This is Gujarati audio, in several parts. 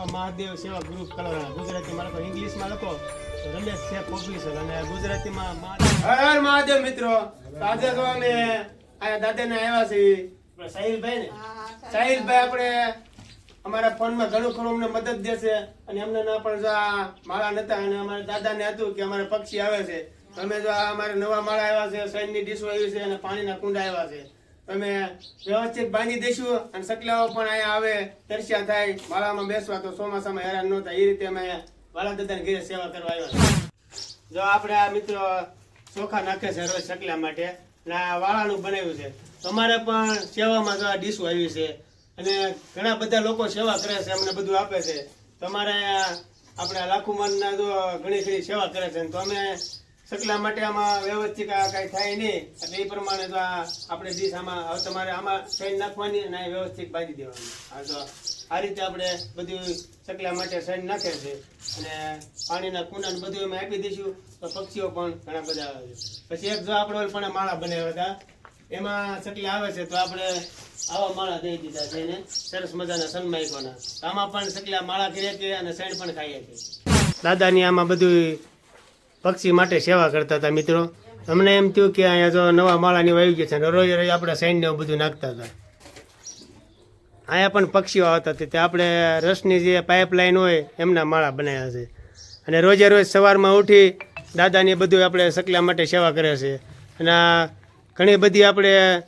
આ મહાદેવ સેવા ગ્રુપ કલર ગુજરાતીમાં લખો ઇંગ્લિશમાં લખો તો રમેશ છે પબ્લિશર અને ગુજરાતીમાં મહાદેવ. હર મહાદેવ મિત્રો. આજે તો અમે આયા દાદાને આવ્યા છે આપણે સાહિલભાઈ ને સાહિલભાઈ. આપણે અમારા ફોનમાં ઘણું ખરું અમને મદદ દેશે અને એમને ના પણ જો આ માળા નતા અને અમારા દાદાને હતું કે અમારે પક્ષી આવે છે. તમે અમે જો આ અમારે નવા માળા આવ્યા છે સૈનની ડીશો આવી છે અને પાણીના કુંડા આવ્યા છે. તમે વ્યવસ્થિત બાંધી દઈશું અને સકલાઓ પણ અહીંયા આવે, તરસ્યા થાય માળામાં બેસવા તો ચોમાસામાં હેરાન ન થાય. એ રીતે અમે વાળા દાદાને ઘરે સેવા કરવા આવ્યા જો આપણે આ મિત્રો ચોખા નાખે છે રોજ સકલા માટે, અને આ વાળાનું બનાવ્યું છે. તમારે પણ સેવામાં જો આ ડીશો આવી છે. અને ઘણા બધા લોકો સેવા કરે છે, અમને બધું આપે છે. તમારે આપણે લાખુમાનના જો ઘણી ઘણી સેવા કરે છે. તો અમે સકલા માટે આમાં વ્યવસ્થિત આ કાંઈ થાય નહીં. એટલે એ પ્રમાણે તો આ આપણે ડીશ આમાં, હવે તમારે આમાં સૈન નાખવાની અને વ્યવસ્થિત બાંધી દેવાની. હા તો આ રીતે આપણે બધું ચકલા માટે સૈન નાખે છે. અને પાણીના કુંડા બધું અમે આપી દઈશું, તો પક્ષીઓ પણ ઘણા બધા આવે છે. પછી એક જો આપણે પણ માળા બનાવ્યા હતા, એમાં ચકલા આવે છે તો આપણે આવા માળા દઈ દીધા છે એને. સરસ મજાના સન્માઈકોના આમાં પણ ચકલા માળા કરીએ છીએ અને સૈન પણ ખાઈએ છીએ દાદાની આમાં બધું પક્ષી માટે સેવા કરતા હતા મિત્રો. અમને એમ થયું કે અહીંયા જો નવા માળાની વાવી ગયા છે રોજ રોજ આપણે એવું બધું નાખતા હતા. અહીંયા પણ પક્ષીઓ આવતા હતા. તે આપણે રસની જે પાઇપલાઇન હોય એમના માળા બનાવ્યા છે. અને રોજે રોજ સવારમાં ઉઠી દાદાની બધું આપણે સકલા માટે સેવા કરે છે. અને ઘણી બધી આપણે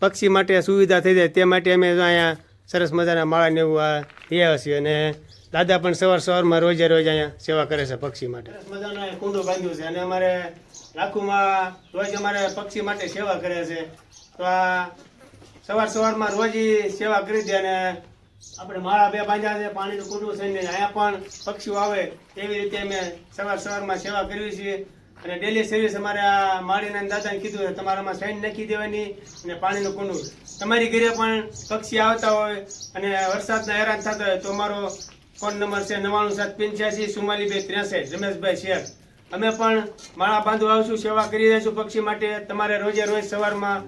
પક્ષી માટે સુવિધા થઈ જાય તે માટે અમે અહીંયા સરસ મજાના માળાને એવું આ રહ્યા છીએ. અને દાદા પણ સવાર સવારમાં રોજે રોજ અહીંયા સેવા કરે છે પક્ષી માટે. મજાનો કુંડું બાંધ્યું છે અને અમારે લાખુમાં રોજ અમારે પક્ષી માટે સેવા કરે છે. તો આ સવાર સવારમાં રોજ સેવા કરી દે અને આપણે માળા બે બાંધ્યા છે, પાણીનું કુંડું છે ને અહીંયા પણ પક્ષીઓ આવે એવી રીતે અમે સવાર સવારમાં સેવા કરવી છીએ. અને ડેલી સર્વિસ અમારે આ માળીના દાદાને કીધું છે, તમારામાં સાઈન નાખી દેવાની અને પાણીનું કુંડું. તમારી ઘરે પણ પક્ષી આવતા હોય અને વરસાદના હેરાન થતા હોય તો અમારો ફોન નંબર છે નવાણું સાત પંચ્યાસી સુમાલી બે ત્રેસઠ. રમેશભાઈ શેખ અમે પણ માળા બાંધવા આવશું, સેવા કરી દઈશું પક્ષી માટે. તમારે રોજે રોજ સવારમાં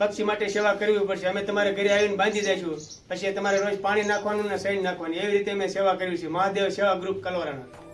પક્ષી માટે સેવા કરવી પડશે. અમે તમારે ઘરે આવીને બાંધી દઈશું. પછી તમારે રોજ પાણી નાખવાનું ને સૈન નાખવાની. એવી રીતે અમે સેવા કરવી છે મહાદેવ સેવા ગ્રુપ કલવરાના.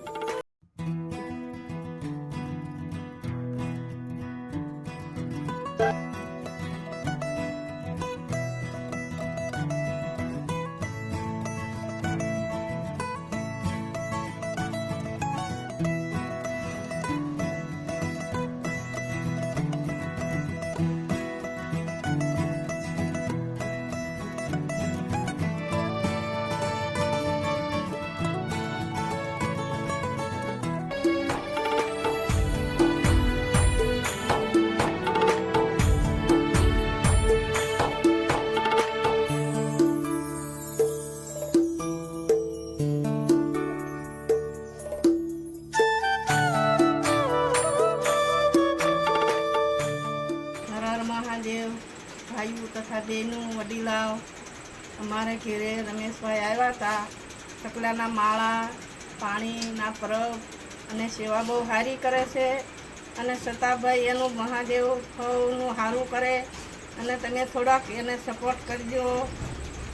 ભાઈઓ તથા વડીલાઓ. અમારે ઘેરે રમેશભાઈ આવ્યા હતા. ચકલાના માળા, પાણીના પરબ અને સેવા બહુ સારી કરે છે. અને સતાભાઈ એનું મહાદેવ હવનું સારું કરે. અને તમે થોડાક એને સપોર્ટ કરજો.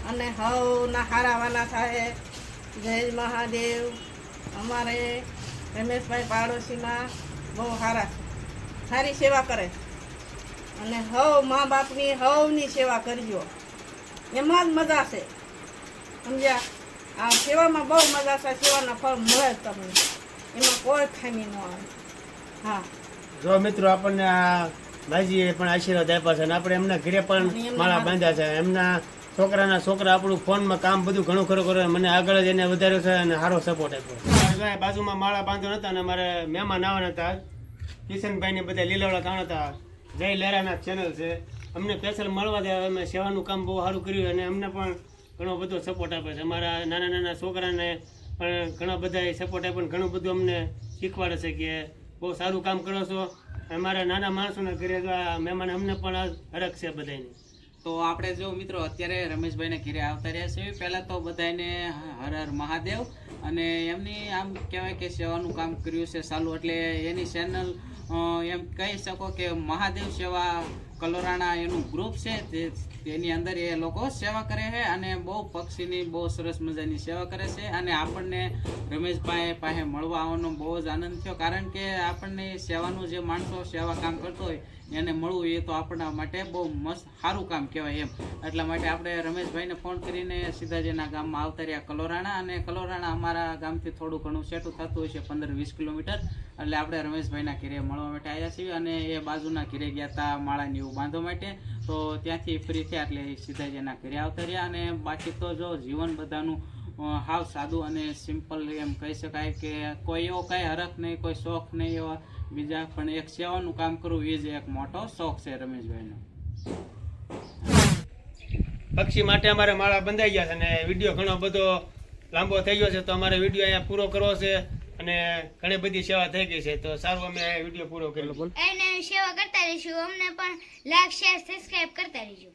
અને હવના હારાવાના થાય. જય મહાદેવ. અમારે રમેશભાઈ પાડોશીમાં બહુ સારા સારી સેવા કરે છે. અને હવ મા બાપની હવની સેવા કરજો. એમાં જ મજા છે. સમજ્યા? આ સેવામાં બહુ મજા છે સેવાના ફળ મળે તમને. એમાં કોઈ ખામી ન આવે. હા. જો મિત્રો આપણને આ ભાઈજીએ પણ આશીર્વાદ આપ્યા છે અને આપણે એમના ઘરે પણ માળા બાંધ્યા છે. એમના છોકરાના છોકરા આપણું ફોનમાં કામ બધું ઘણું ખરું કરે મને આગળ જ એને વધાર્યો છે અને સારો સપોર્ટ આપ્યો બાજુમાં માળા બાંધ્યો નતા અને મારે મહેમાન આવવાના હતા. કિશનભાઈને બધા લીલાવડા કાણ હતા. જય લહેરાના ચેનલ છે. અમને સ્પેશિયલ મળવા દે, અમે સેવાનું કામ બહુ સારું કર્યું અને અમને પણ ઘણો બધો સપોર્ટ આપે છે. અમારા નાના નાના છોકરાને પણ ઘણા બધા સપોર્ટ આપે પણ ઘણું બધું અમને શીખવાડે છે કે બહુ સારું કામ કરો છો. અમારા નાના માણસોના ઘરે મહેમાન અમને પણ હરખ છે બધાને તો આપણે જો મિત્રો અત્યારે રમેશભાઈને ઘેરે આવતા રહ્યા છે પહેલાં તો બધાને હર હર મહાદેવ અને એમની આમ કહેવાય કે સેવાનું કામ કર્યું છે ચાલુ એટલે એની ચેનલ એમ કહી શકો કે મહાદેવ સેવા કલોરાણા એનું ગ્રુપ છે, તે તેની અંદર એ લોકો સેવા કરે છે અને બહુ પક્ષીની બહુ સરસ મજાની સેવા કરે છે અને આપણને રમેશભાઈ પાસે મળવા આવવાનો બહુ જ આનંદ થયો. કારણ કે આપણને સેવાનું જે માણસો સેવા કામ કરતો હોય, એને મળવું એ તો આપણા માટે બહુ મસ્ત સારું કામ કહેવાય એમ. એટલા માટે આપણે રમેશભાઈને ફોન કરીને સીધા જેના ગામમાં આવતા રહ્યા કલોરાણા અને કલોરાણા અમારા ગામથી થોડું ઘણું સેટું થતું હોય છે, પંદર વીસ કિલોમીટર. એટલે આપણે રમેશભાઈના ઘેરે મળવા માટે આવ્યા છીએ અને એ બાજુના ઘેરે ગયા હતા માળાને એવું બાંધવા માટે, તો ત્યાંથી ફ્રી થયા એટલે સીધા જ એના ઘરે આવતા રહ્યા અને બાકી તો જો જીવન બધાનું હાવ સાદું અને સિમ્પલ એમ કહી શકાય કે કોઈ એવો કાંઈ હરખ નહીં, કોઈ શોખ નહીં એવા બીજા, પણ એક સેવાનું કામ કરવું એ જ એક મોટો શોખ છે રમેશભાઈનો. પક્ષી માટે અમારે માળા બંધાઈ ગયા છે અને વીડિયો ઘણો બધો લાંબો થઈ ગયો છે, તો અમારે વીડિયો અહીંયા પૂરો કરવો છે. અને ઘણી બધી સેવા થઈ ગઈ છે તો સારું અમે વીડિયો પૂરો કર્યો એને સેવા કરતા રહીશું. અમને પણ લાઈક શેર સબસ્ક્રાઇબ કરતા રહીશું.